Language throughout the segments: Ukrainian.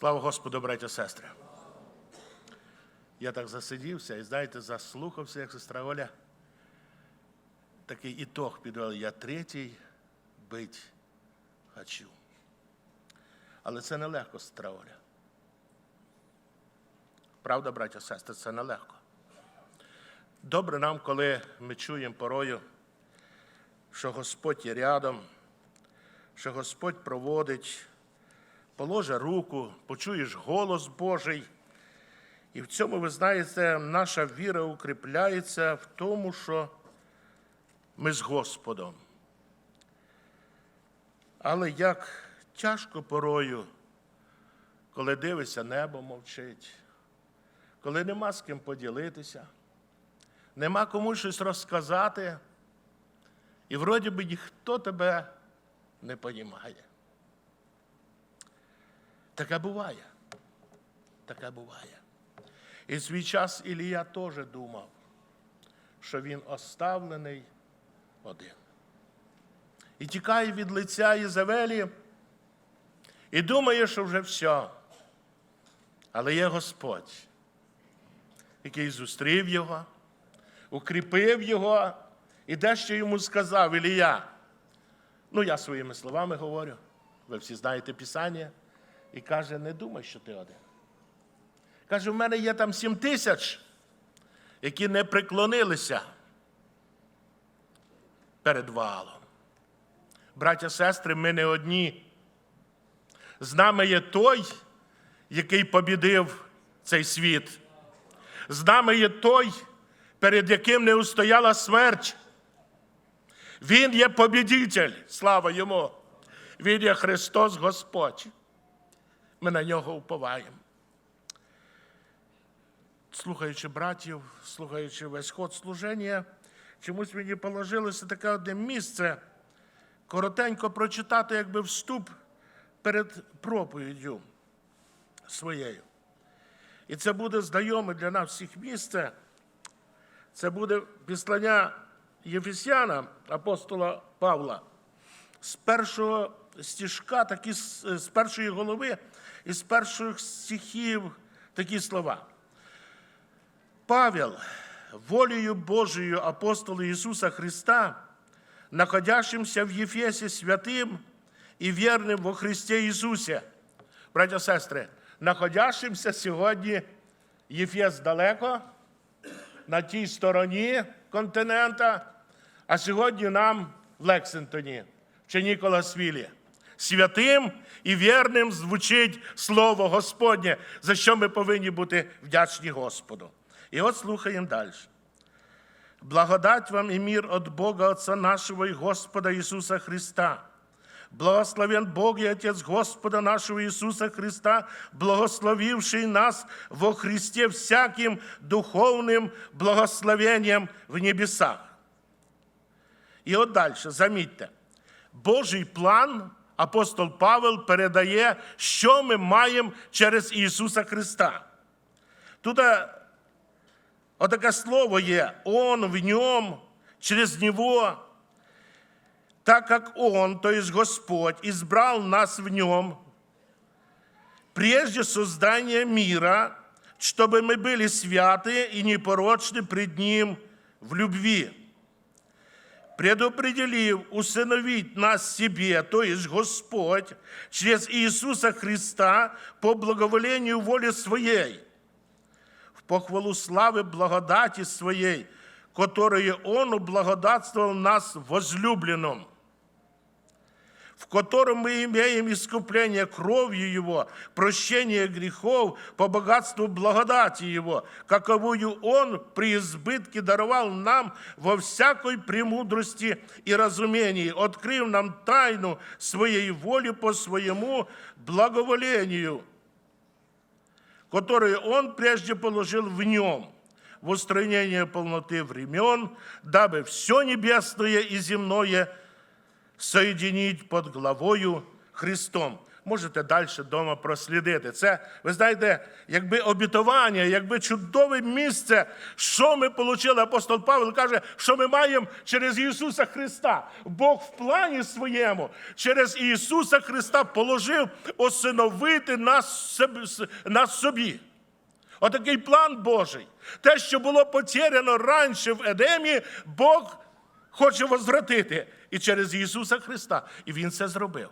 Слава Господу, браття сестри. Я так засидівся і, знаєте, заслухався, як сестра Оля. Такий ітог підвели. Я третій бить хочу. Але це нелегко, сестра Оля. Правда, браття сестри, це нелегко. Добре нам, коли ми чуємо порою, що Господь є рядом, що Господь проводить, положи руку, почуєш голос Божий. І в цьому, ви знаєте, наша віра укріпляється в тому, що ми з Господом. Але як тяжко порою, коли дивишся, небо мовчить, коли нема з ким поділитися, нема кому щось розказати, і вроді би ніхто тебе не понімає. Таке буває. Таке буває. І в свій час Ілія теж думав, що він оставлений один. І тікає від лиця Єзавелі і думає, що вже все. Але є Господь, який зустрів його, укріпив його і дещо йому сказав Ілія. Ну, я своїми словами говорю, ви всі знаєте Писання, і каже, не думай, що ти один. Каже, в мене є там сім тисяч, які не преклонилися перед валом. Браття, сестри, ми не одні. З нами є той, який побідив цей світ. З нами є той, перед яким не устояла смерть. Він є побідитель, слава йому. Він є Христос Господь. Ми на нього уповаємо. Слухаючи братів, слухаючи весь ход служення, чомусь мені положилося таке одне місце коротенько прочитати, якби вступ перед проповіддю своєю. І це буде знайоме для нас всіх місце. Це буде післання Єфесяна, апостола Павла, з першого стіжка, такі, з першої голови і з перших стихів такі слова. Павел, волею Божию апостола Иисуса Христа, находящимся в Ефесе святым и верным во Христе Ісусі. Браття і сестри, находящимся сьогодні Єфес далеко, на тій стороні континента, а сьогодні нам в Лексингтоні, чи Ніколасвілі. Святим і вірним звучить Слово Господнє, за що ми повинні бути вдячні Господу. І от слухаємо далі. Благодать вам и мир от Бога Отца нашего и Господа Иисуса Христа. Благословен Бог и Отец Господа нашего Иисуса Христа, благословивший нас во Христе всяким духовным благословением в небесах. І от далі, замітьте, Божий план апостол Павел передає, що ми маємо через Ісуса Христа. Тут Отаке слово є Он в нем, через Него, так как Он, то есть Господь, избрал нас в нем прежде создания мира, чтобы мы были святы и непорочны пред Ним в любви, предопределив усыновить нас себе, то есть Господь, через Иисуса Христа по благоволению воли Своей – похвалу славы благодати Своей, которую Он облагодатствовал нас возлюбленным, В котором мы имеем искупление кровью Его, прощение грехов по богатству благодати Его, каковую Он при избытке даровал нам во всякой премудрости и разумении, открыв нам тайну Своей воли по Своему благоволению – которые Он прежде положил в нем, в устранение полноты времен, дабы все небесное и земное соединить под главою Христом. можете далі вдома прослідити. Це, ви знаєте, якби обітування, якби чудове місце, що ми отримали. Апостол Павло каже, що ми маємо через Ісуса Христа. Бог в плані своєму через Ісуса Христа положив осиновити нас, нас собі. Отакий план Божий. Те, що було потеряно раніше в Едемі, Бог хоче возвратити і через Ісуса Христа. І Він це зробив.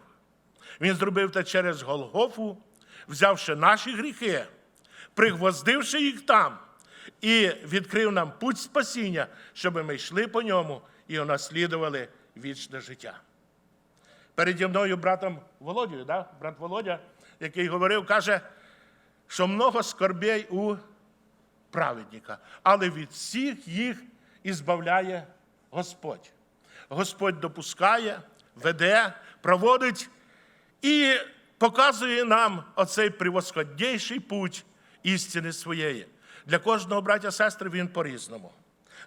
Він зробив це через Голгофу, взявши наші гріхи, пригвоздивши їх там, і відкрив нам путь спасіння, щоб ми йшли по ньому і унаслідували вічне життя. Переді мною братом Володією, да? брат Володя, який говорив, каже, що много скорбей у праведника, але від всіх їх ізбавляє Господь. Господь допускає, веде, проводить і показує нам оцей превосходніший путь істини своєї. Для кожного браття сестри він по-різному.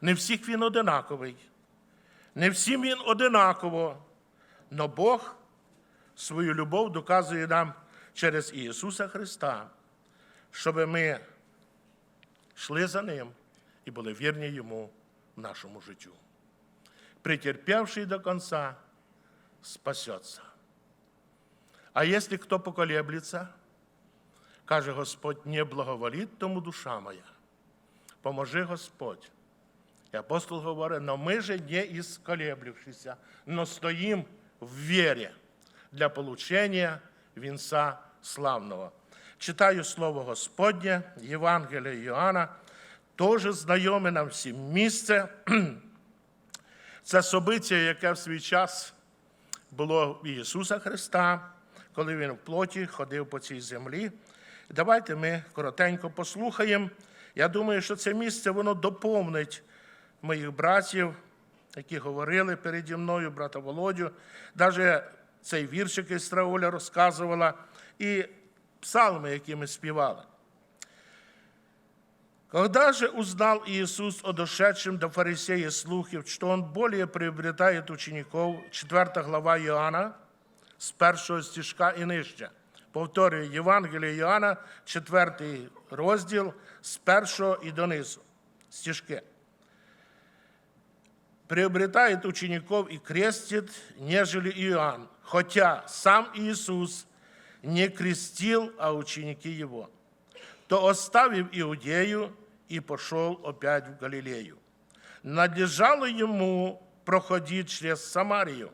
Не всіх він одинаковий, не всім він одинаково, но Бог свою любов доказує нам через Ісуса Христа, щоб ми йшли за Ним і були вірні Йому в нашому життю. Претерпевший до конца спасется. А если кто поколеблется, каже Господь, не благоволит тому душа моя. Поможи Господь. І апостол говорить, но ми же не ісколеблившися, но стоїм в вірі для получення вінця славного. Читаю слово Господнє, Євангелія Іоанна, теж знайоме нам всім місце. Це собиття, яке в свій час було в Ісуса Христа, коли Він в плоті ходив по цій землі. Давайте ми коротенько послухаємо. Я думаю, що це місце воно доповнить моїх братів, які говорили переді мною, брата Володю. Навіть цей віршик із Трауля розказувала, і псалми, які ми співали. Когда же узнал Иисус о дошедшем до фарисея слухе, что он более приобретает учеников, 4 глава Иоанна, з першого стишка і нижче. Повторюю, Євангеліє Іоанна, 4 розділ, з першого і донизу. Стишки. Приобретает учеников и крестит, нежели Иоанн, хотя сам Иисус не крестил, а ученики его то оставив Иудею и пошел опять в Галилею. Надлежало ему проходить через Самарию.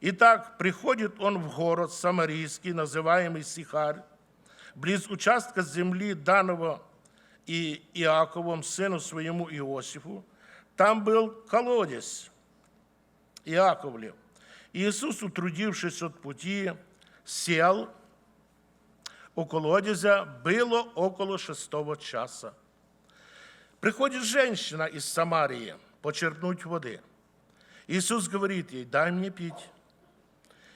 Итак, приходит он в город Самарийский, называемый Сихарь, близ участка земли данного и Иаковом, сыну своему Иосифу. Там был колодец Иаковлев. Иисус, утрудившись от пути, сел – у колодезя было около шестого часа. Приходит женщина из Самарии почерпнуть воды. Иисус говорит ей, дай мне пить.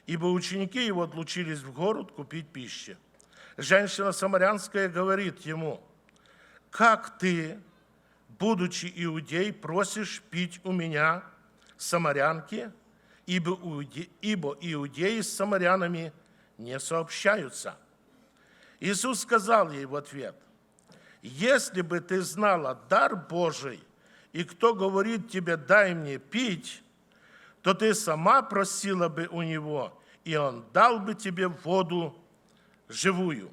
Ибо ученики его отлучились в город купить пищи. Женщина самарянская говорит ему, как ты, будучи иудей, просишь пить у меня, самарянки, ибо иуде- ибо иудеи с самарянами не сообщаются. Иисус сказал ей в ответ, если бы ты знала дар Божий, и кто говорит тебе, дай мне пить, то ты сама просила бы у него, и он дал бы тебе воду живую.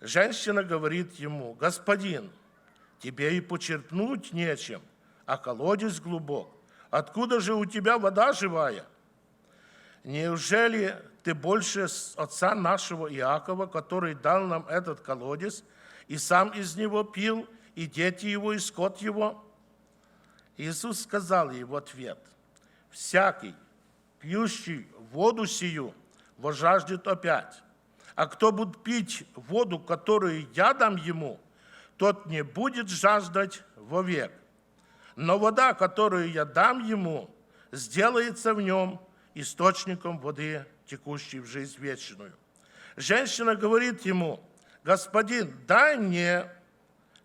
Женщина говорит ему, господин, тебе и почерпнуть нечем, а колодец глубок. Откуда же у тебя вода живая? Неужели ты больше отца нашего Иакова, который дал нам этот колодец, и сам из него пил, и дети его, и скот его? Иисус сказал ей в ответ, «Всякий, пьющий воду сию, возжаждет опять. А кто будет пить воду, которую я дам ему, тот не будет жаждать вовек. Но вода, которую я дам ему, сделается в нем источником воды, текущей в жизнь вечную. Женщина говорит ему, господин, дай мне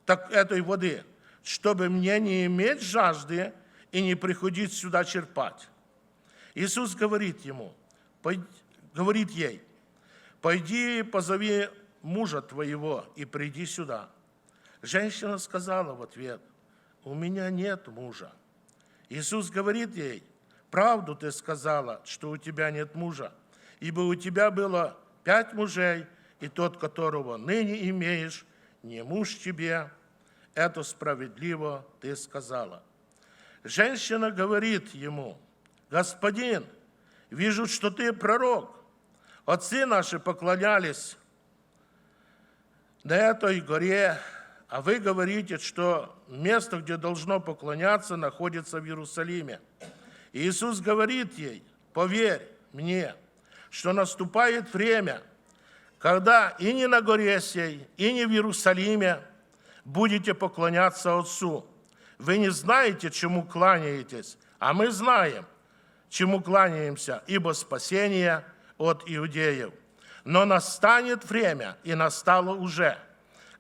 так, этой воды, чтобы мне не иметь жажды и не приходить сюда черпать. Иисус говорит ему, «Пой- говорит ей, пойди позови мужа твоего и приди сюда. Женщина сказала в ответ, у меня нет мужа. Иисус говорит ей, правду ты сказала, что у тебя нет мужа, ибо у тебя было пять мужей, и тот, которого ныне имеешь, не муж тебе. Это справедливо ты сказала. Женщина говорит ему, господин, вижу, что ты пророк. Отцы наши поклонялись на этой горе, а вы говорите, что место, где должно поклоняться, находится в Иерусалиме. И Иисус говорит ей, поверь мне, что наступает время, когда и не на горе сей, и не в Иерусалиме будете поклоняться Отцу. Вы не знаете, чему кланяетесь, а мы знаем, чему кланяемся, ибо спасение от иудеев. Но настанет время, и настало уже,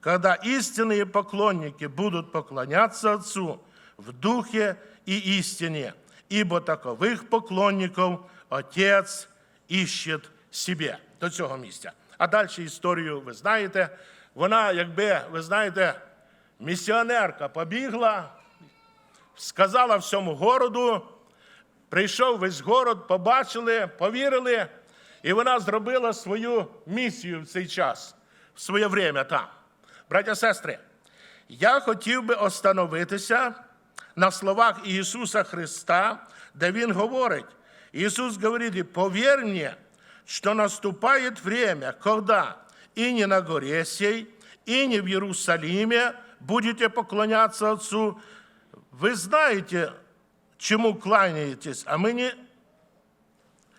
когда истинные поклонники будут поклоняться Отцу в духе и истине, ибо такових поклонников Отець іщет себе. До цього місця. А далі історію ви знаєте. Вона, якби, ви знаєте, місіонерка побігла, сказала всьому городу, прийшов весь город, побачили, повірили, і вона зробила свою місію в цей час, в своє время там. Браття сестри, я хотів би остановитися на словах Ісуса Христа, де Він говорить, Иисус говорит, «И поверь мне, что наступает время, когда и не на горе сей, и не в Иерусалиме будете поклоняться Отцу. Вы знаете, чему кланяетесь, а мы не...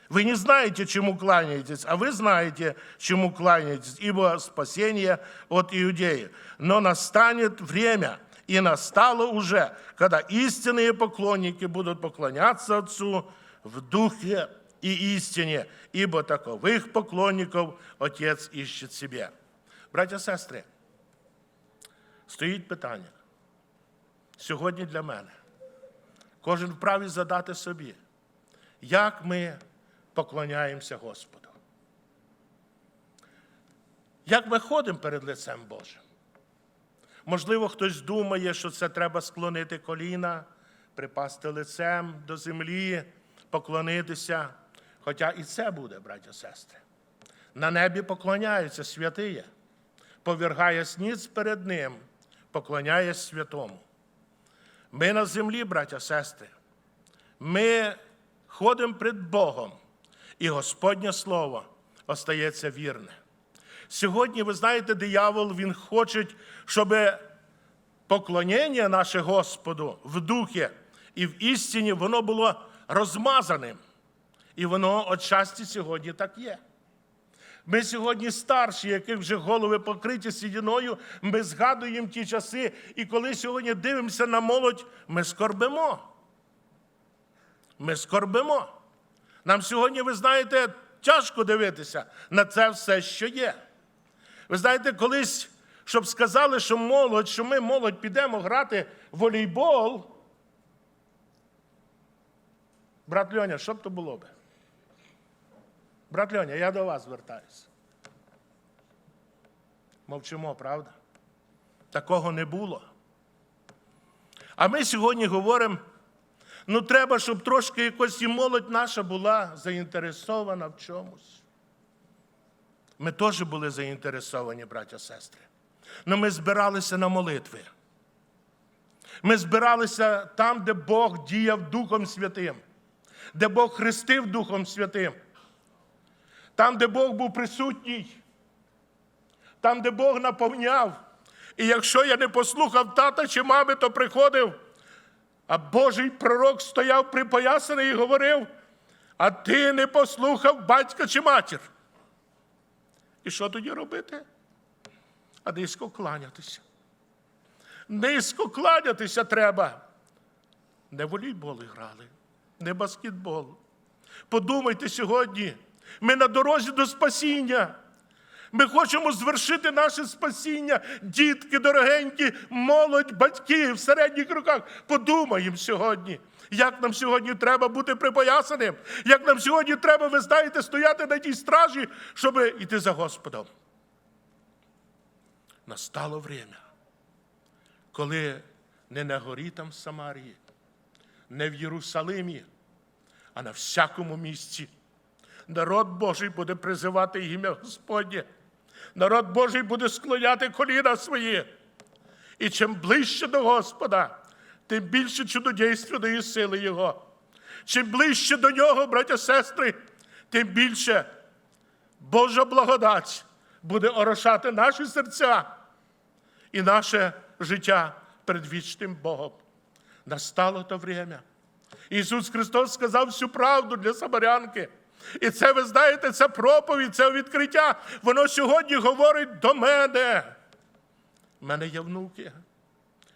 Вы не знаете, чему кланяетесь, а вы знаете, чему кланяетесь, ибо спасение от Иудеи. Но настанет время, и настало уже, когда истинные поклонники будут поклоняться Отцу в духе и истине, ибо таковых поклонников Отець іщить себе. Браття, сестри, стоїть питання сьогодні для мене. Кожен вправі задати собі, як ми поклоняємося Господу. Як ми ходимо перед лицем Божим? Можливо, хтось думає, що це треба склонити коліна, припасти лицем до землі, поклонитися. Хоча і це буде, браття сестри. На небі поклоняються святиє, повергає сніць перед ним, поклоняє святому. Ми на землі, браття сестри, ми ходимо пред Богом, і Господнє Слово остається вірне. Сьогодні, ви знаєте, диявол він хоче, щоб поклоніння наше Господу в духі і в істині воно було розмазаним. І воно отчасті сьогодні так є. Ми сьогодні старші, яких вже голови покриті сідіною, ми згадуємо ті часи, і коли сьогодні дивимося на молодь, ми скорбимо. Ми скорбимо. Нам сьогодні, ви знаєте, тяжко дивитися на це все, що є. Ви знаєте, колись, щоб сказали, що молодь, що ми молодь підемо грати в волейбол. Брат Льоня, що б то було би? Брат Льоня, я до вас звертаюся. Мовчимо, правда? Такого не було. А ми сьогодні говоримо: ну треба, щоб трошки якось і молодь наша була заінтересована в чомусь. Ми теж були заінтересовані, браття сестри. Але ми збиралися на молитви. Ми збиралися там, де Бог діяв Духом Святим, де Бог хрестив Духом Святим, там, де Бог був присутній, там, де Бог наповняв. І якщо я не послухав тата чи мами, то приходив, а Божий пророк стояв припоясаний і говорив: а ти не послухав батька чи матір. І що тоді робити? А низько кланятися. Низько кланятися треба. Не волейбол грали, не баскетбол. Подумайте сьогодні, ми на дорозі до спасіння. Ми хочемо звершити наше спасіння, дітки дорогенькі, молодь, батьки в середніх роках. Подумаємо сьогодні, як нам сьогодні треба бути припоясаним, як нам сьогодні треба, ви знаєте, стояти на тій стражі, щоб йти за Господом. Настало время, коли не на горі там в Самарії, не в Єрусалимі, а на всякому місці. Народ Божий буде призивати ім'я Господнє. Народ Божий буде склоняти коліна свої. І чим ближче до Господа, тим більше чудодійственної сили Його. Чим ближче до нього, браття сестри, тим більше Божа благодать буде орошати наші серця і наше життя перед вічним Богом. Настало то время. Ісус Христос сказав всю правду для самарянки. І це, ви знаєте, це проповідь, це відкриття. Воно сьогодні говорить до мене. У мене є внуки,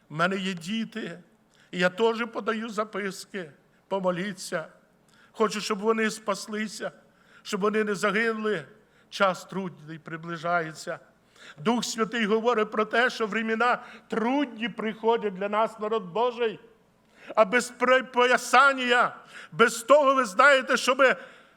в мене є діти. І я теж подаю записки. Помоліться. Хочу, щоб вони спаслися, щоб вони не загинули. Час трудний приближається. Дух Святий говорить про те, що времена трудні приходять для нас, народ Божий. А без припоясання, без того, ви знаєте, щоб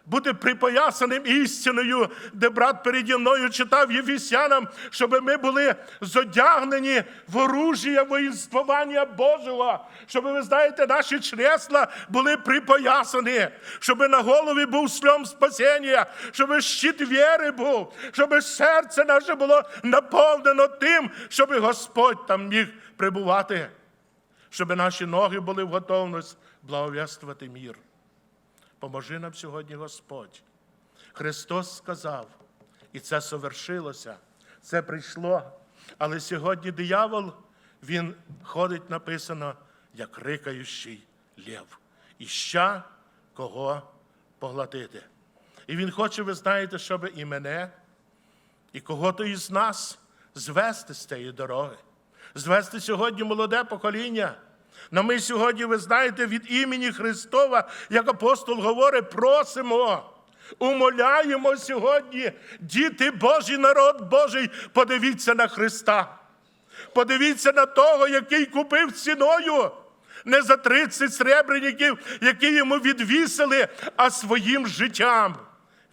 бути припоясаним істиною, де брат переді мною читав Єфісянам, щоб ми були зодягнені в оружія воїнствування Божого, щоб, ви знаєте, наші чресла були припоясані, щоб на голові був сльом спасіння, щоб щит віри був, щоб серце наше було наповнено тим, щоб Господь там міг прибувати щоб наші ноги були в готовність благовествувати мір. Поможи нам сьогодні, Господь. Христос сказав, і це совершилося, це прийшло. Але сьогодні диявол, він ходить, написано, як рикаючий лев. Іща кого поглотити. І він хоче, ви знаєте, щоб і мене, і кого-то із нас звести з цієї дороги, звести сьогодні молоде покоління. Но ми сьогодні, ви знаєте, від імені Христова, як апостол говорить, просимо, умоляємо сьогодні, діти Божі, народ Божий, подивіться на Христа. Подивіться на того, який купив ціною. Не за 30 сребреників, які йому відвісили, а своїм життям,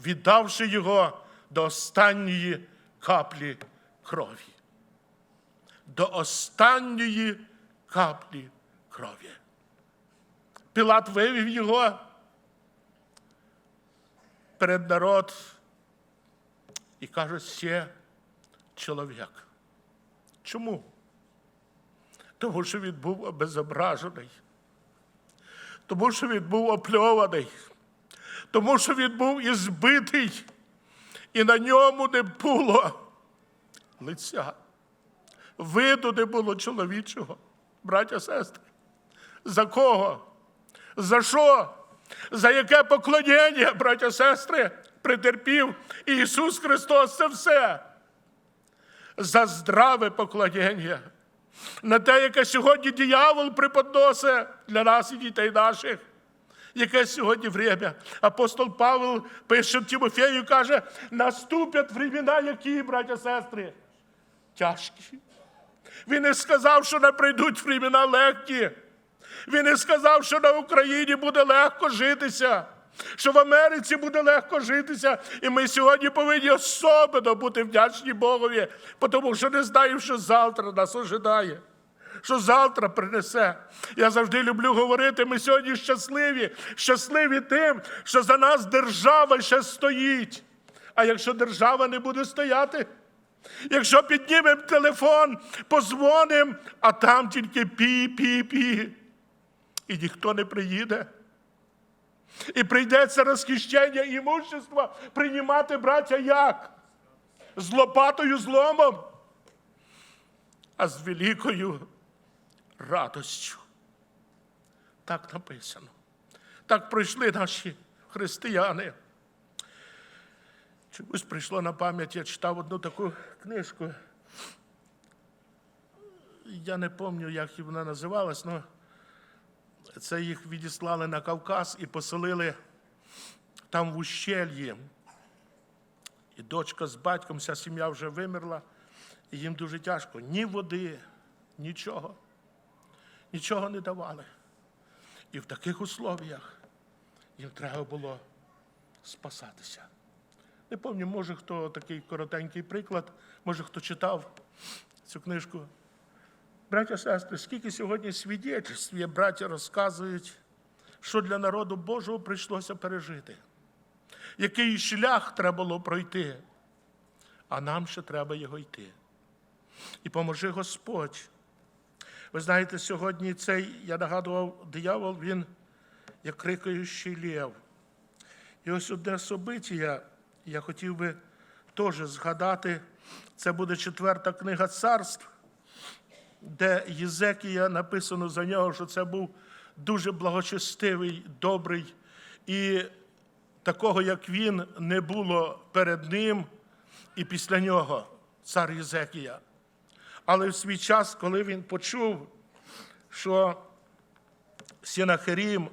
віддавши його до останньої каплі крові. До останньої каплі крові. Пілат вивів його перед народ і каже, ще чоловік. Чому? Тому що він був обезображений, тому що він був опльований, тому що він був ізбитий, і на ньому не було лиця. Виду не було чоловічого, браття сестри. За кого? За що? За яке поклоніння, браття сестри, претерпів Ісус Христос це все. За здраве поклоніння. На те, яке сьогодні диявол преподносить для нас і дітей наших. Яке сьогодні время. Апостол Павел пише Тимофею, каже, наступять времена, які, браття сестри, тяжкі. Він не сказав, що не прийдуть времена легкі. Він не сказав, що на Україні буде легко житися, що в Америці буде легко житися. І ми сьогодні повинні особливо бути вдячні Богові, тому що не знаємо, що завтра нас ожидає. Що завтра принесе. Я завжди люблю говорити, ми сьогодні щасливі, щасливі тим, що за нас держава ще стоїть. А якщо держава не буде стояти, якщо піднімемо телефон, позвонимо, а там тільки пі-пі-пі і ніхто не приїде. І прийдеться розхищення імущества приймати браття як? З лопатою зломом, а з великою радостю. Так написано. Так пройшли наші християни. Чомусь прийшло на пам'ять, я читав одну таку книжку. Я не пам'ятаю, як вона називалась, але це їх відіслали на Кавказ і поселили там в ущельї. І дочка з батьком, вся сім'я вже вимерла, і їм дуже тяжко. Ні води, нічого. Нічого не давали. І в таких условіях їм треба було спасатися. Не пам'ятаю, може, хто такий коротенький приклад, може, хто читав цю книжку. Браття, сестри, скільки сьогодні свідчеств є, браття розказують, що для народу Божого прийшлося пережити, який шлях треба було пройти, а нам ще треба його йти. І поможи Господь. Ви знаєте, сьогодні цей, я нагадував, диявол, він як крикаючий лєв. І ось одне собиття, я хотів би теж згадати, це буде четверта книга царств, де Єзекія написано за нього, що це був дуже благочестивий, добрий, і такого, як він, не було перед ним і після нього, цар Єзекія. Але в свій час, коли він почув, що Сінахирім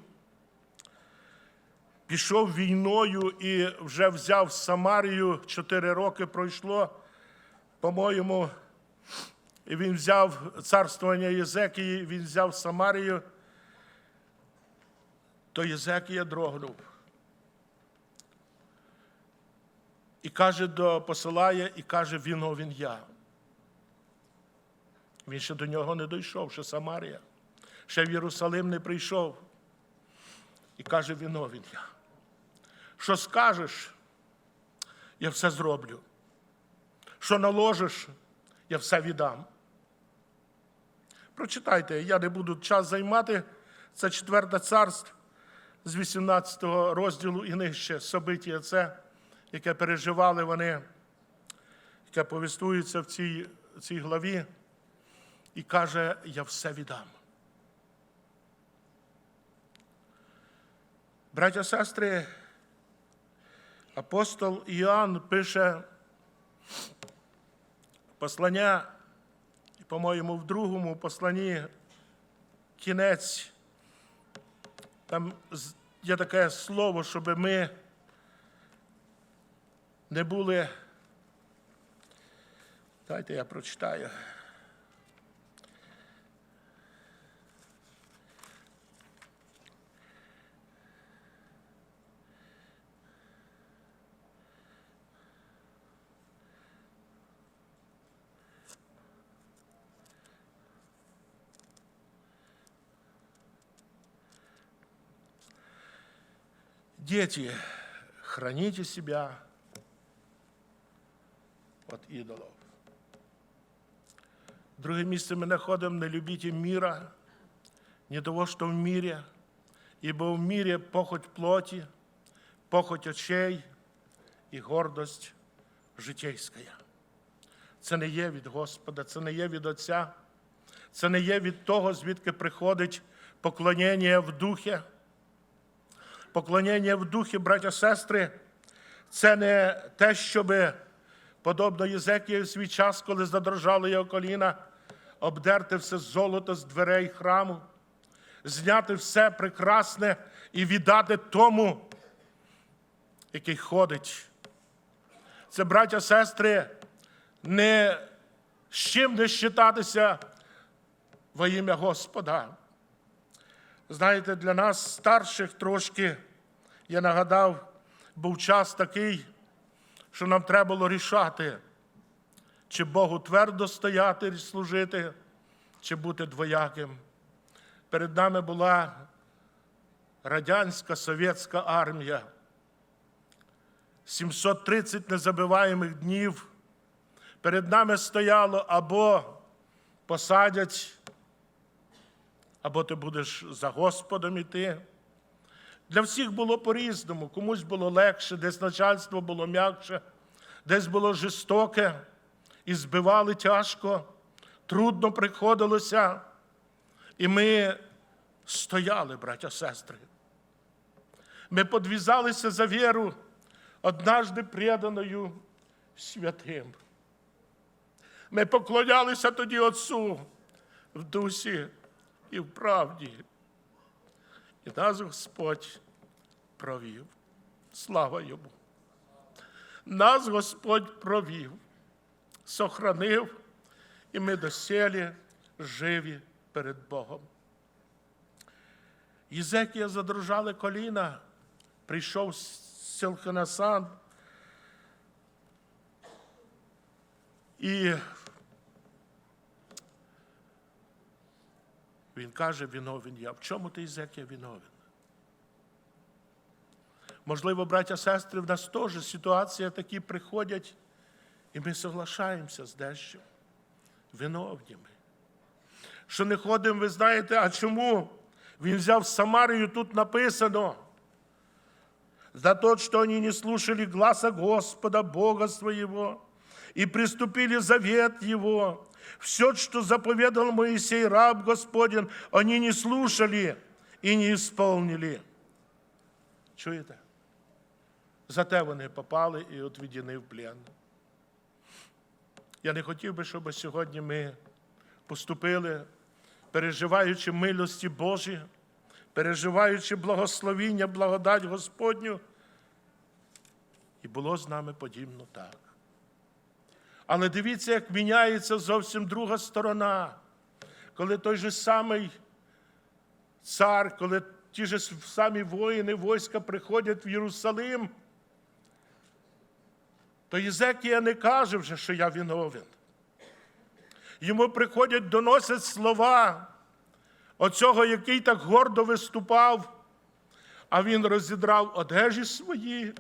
пішов війною і вже взяв Самарію, чотири роки пройшло, по-моєму, і він взяв царствування Єзекії, він взяв Самарію, то Єзекія дрогнув. І каже, до посилає, і каже, він він я. Він ще до нього не дійшов, ще Самарія, ще в Єрусалим не прийшов. І каже, він він я. Що скажеш, я все зроблю. Що наложиш, я все віддам. Прочитайте, я не буду час займати. Це четверте царство з 18 розділу і нижче собиття це, яке переживали вони, яке повістується в цій, цій главі, і каже, я все віддам. Браття, сестри, апостол Іоанн пише послання, по-моєму, в другому посланні кінець. Там є таке слово, щоб ми не були. Дайте я прочитаю. Дети, храните себя от идолов. Друге місце ми знаходимо не любите мира, не того, що в мире, ибо в мире похоть плоти, похоть очей і гордость житейська. Це не є від Господа, це не є від Отця, це не є від того, звідки приходить поклонення в духі. Поклонення в духі, браття сестри, це не те, щоб, подобно Єзекії в свій час, коли задрожали його коліна, обдерти все золото з дверей храму, зняти все прекрасне і віддати тому, який ходить. Це, браття сестри, не з чим не щитатися во ім'я Господа. Знаєте, для нас, старших трошки, я нагадав, був час такий, що нам треба було рішати, чи Богу твердо стояти і служити, чи бути двояким. Перед нами була радянська совєтська армія. 730 незабиваємих днів. Перед нами стояло або посадять або ти будеш за Господом іти. Для всіх було по-різному, комусь було легше, десь начальство було м'якше, десь було жорстоке, і збивали тяжко, трудно приходилося. І ми стояли, браття сестри. Ми подвізалися за віру, однажды преданою святим. Ми поклонялися тоді Отцу в дусі і в правді. І нас Господь провів. Слава йому. Нас Господь провів, сохранив, і ми доселі живі перед Богом. Єзекія задрожали коліна, прийшов Селханасан, і він каже, виновен я. В чому ти, Єзекія, виновен? Можливо, браття, сестри, в нас теж ситуації такі приходять, і ми соглашаємося з дещо. Виновні ми. Що не ходимо, ви знаєте, а чому? Він взяв Самарію, тут написано. За то, что они не слушали гласа Господа, Бога своего, и приступили завет Его. Все, что заповедал Моисей, раб Господень, они не слушали и не исполнили. Чуєте? Зате вони попали і відведені в плен. Я не хотів би, щоб сьогодні ми поступили, переживаючи милості Божі, переживаючи благословіння, благодать Господню. І було з нами подібно так. Але дивіться, як міняється зовсім друга сторона, коли той же самий цар, коли ті ж самі воїни війська приходять в Єрусалим, то Єзекія не каже вже, що я виновен. Йому приходять, доносять слова оцього, який так гордо виступав, а він розідрав одежі свої,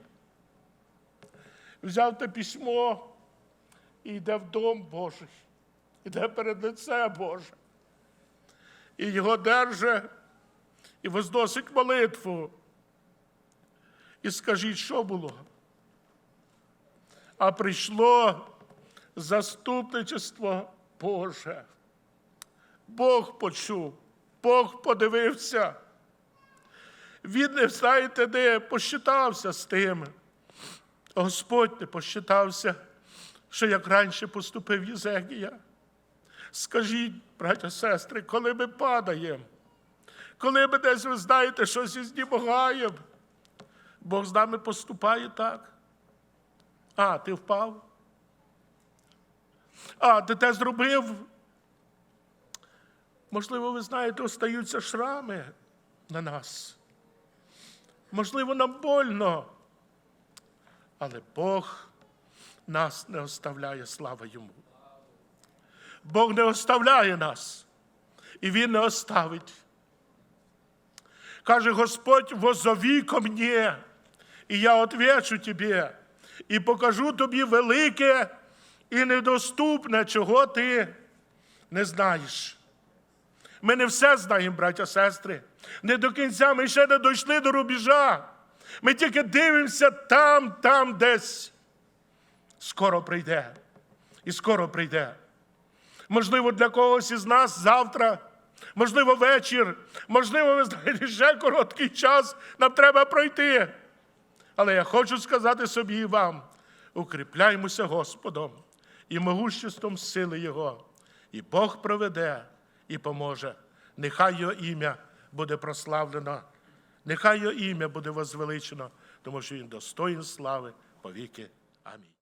взяв те письмо і йде в дом Божий, йде перед лице Боже. І його держить і возносить молитву. І скажіть, що було? А прийшло заступничество Боже. Бог почув, Бог подивився. Він не знаєте, де посчитався з тим. Господь не посчитався, що як раніше поступив Єзекія. Скажіть, браття, сестри, коли ми падаємо, коли ми десь, ви знаєте, щось ізнімагаємо, Бог з нами поступає так. А, ти впав? А, ти те зробив? Можливо, ви знаєте, остаються шрами на нас. Можливо, нам больно. Але Бог нас не оставляє, слава йому. Бог не оставляє нас, і Він не оставить. Каже Господь, возови ко мне, і я отвечу тебе, і покажу тобі велике і недоступне, чого ти не знаєш. Ми не все знаємо, браття, сестри. Не до кінця ми ще не дійшли до рубежа. Ми тільки дивимося там, там десь. Скоро прийде. І скоро прийде. Можливо, для когось із нас завтра, можливо, вечір, можливо, ви знаєте, ще короткий час нам треба пройти. Але я хочу сказати собі і вам: укріпляймося Господом і могуществом сили Його, і Бог проведе і поможе. Нехай Його ім'я буде прославлено, нехай Його ім'я буде возвеличено, тому що Він достоїн слави повіки. Амінь.